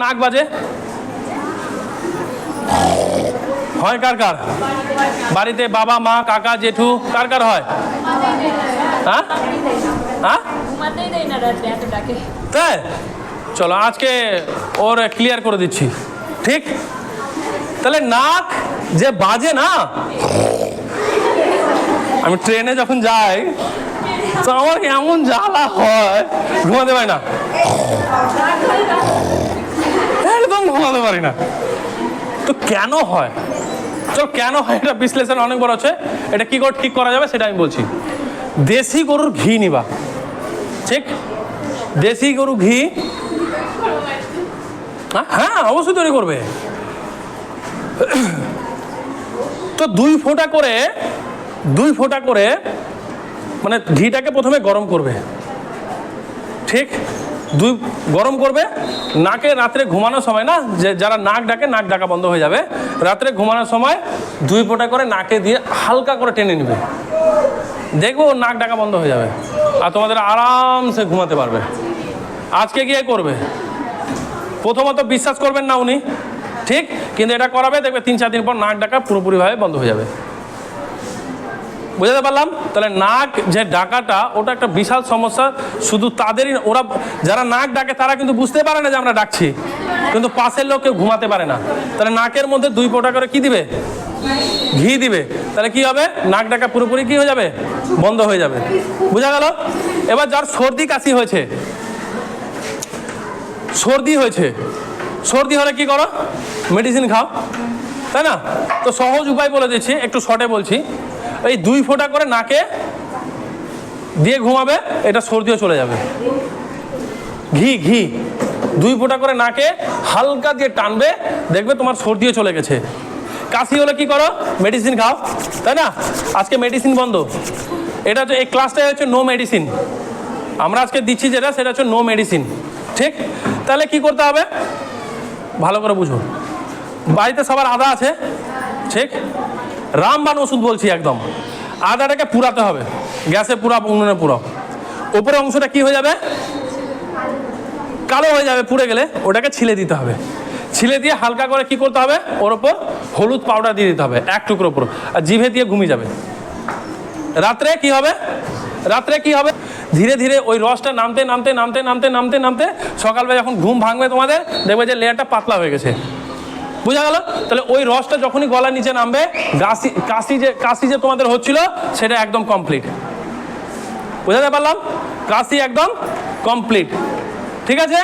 নাক বাজে? হয় কার কার? বাড়িতে বাবা মা কাকা জেঠু কার কার হয়? হ্যাঁ? হ্যাঁ? তাই? চলো আজকে ওর ক্লিয়ার করে দিচ্ছি। ঠিক? তাহলে নাক যে বাজে না? আমি ট্রেনে যখন যাই তো আমার এমন জ্বালা হয়? ঘুমাতে পারি না। ঘুমাতে পারি না। তো কেন হয়? চল কেন হয়? এটা বিশ্লেষণ অনেক বড় আছে এটা কি করে ঠিক করা যাবে সেটা আমি বলছি। দেশি গরুর ঘি নিবা। ঠিক? দেশি গরু ঘি। হ্যাঁ, হ্যাঁ অবশ্যই তৈরি করবে। তো দুই ফোঁটা করে দুই ফোঁটা করে মানে ঘিটাকে প্রথমে গরম করবে। ঠিক? দুই গরম করবে, নাকে রাত্রে ঘুমানোর সময় না, যে যারা নাক ডাকে, নাক ডাকা বন্ধ হয়ে যাবে, রাত্রে ঘুমানোর সময় দুই ফোঁটা করে নাকে দিয়ে হালকা করে টেনে নেবে। দেখব নাক ডাকা বন্ধ হয়ে যাবে, আর তোমাদের আরামসে ঘুমাতে পারবে। আজকে গিয়ে করবে। প্রথমত বিশ্বাস করবেন না উনি, ঠিক? কিন্তু এটা করাবে, দেখবে তিন চার দিন পর নাক ডাকা পুরোপুরিভাবে বন্ধ হয়ে যাবে। বুঝাতে পারলাম? তাহলে নাক যে ডাকাটা, ওটা একটা বিশাল সমস্যা। শুধু তাদেরই ওরা যারা নাক ডাকে, তারা কিন্তু বুঝতে পারে না যে আমরা ডাকছি। কিন্তু পাশের লোক কেউ ঘুমাতে পারে না। তাহলে নাকের মধ্যে দুই ফোঁটা করে কি দিবে? ঘি দিবে। তাহলে কি হবে? নাক ডাকা পুরোপুরি কি হয়ে যাবে? বন্ধ হয়ে যাবে। বোঝা গেল? এবার যার সর্দি কাশি হয়েছে, সর্দি হয়েছে, সর্দি হলে কি করো? মেডিসিন খাও। তাই না? তো সহজ উপায় বলে দিচ্ছি, একটু শর্টে বলছি। এই দুই ফোঁটা করে নাকে দিয়ে ঘুমাবে, এটা সর্দিও চলে যাবে। ঘি ঘি। দুই ফোঁটা করে নাকে হালকা দিয়ে টানবে, দেখবে তোমার সর্দিও চলে গেছে। কাশি হলে কি করো? মেডিসিন খাও, তাই না? আজকে মেডিসিন বন্ধ। এটা হচ্ছে, এই ক্লাসটাই হচ্ছে নো মেডিসিন আমরা আজকে দিচ্ছি যেটা, সেটা হচ্ছে নো মেডিসিন ঠিক? তাহলে কি করতে হবে? ভালো করে বুঝো। বাড়িতে সবার আদা আছে। ঠিক? রামবান ওষুধ বলছি একদম। আদাটাকে পুরাতে হবে। গ্যাসে পুরা উনুনে পুরো উপরের অংশটা কি হয়ে যাবে? কালো হয়ে যাবে, পুড়ে গেলে। ওটাকে ছিলে দিতে হবে। ছিলে দিয়ে হালকা করে কি করতে হবে? ওর ওপর হলুদ পাউডার দিয়ে দিতে হবে, এক টুকরো উপর। আর জিভে দিয়ে ঘুমিয়ে যাবে। রাত্রে কি হবে? রাত্রে কি হবে? ধীরে ধীরে ওই রসটা নামতে নামতে নামতে নামতে নামতে নামতে সকালবেলা যখন ঘুম ভাঙবে তোমাদের, দেখবে যে লেয়ারটা পাতলা হয়ে গেছে। বোঝা গেল? তাহলে ওই রসটা যখনই গলার নিচে নামবে কাশি কাশি যে কাশি যে তোমাদের হচ্ছিল, সেটা একদম কমপ্লিট বুঝাতে পারলাম? কাশি একদম কমপ্লিট ঠিক আছে?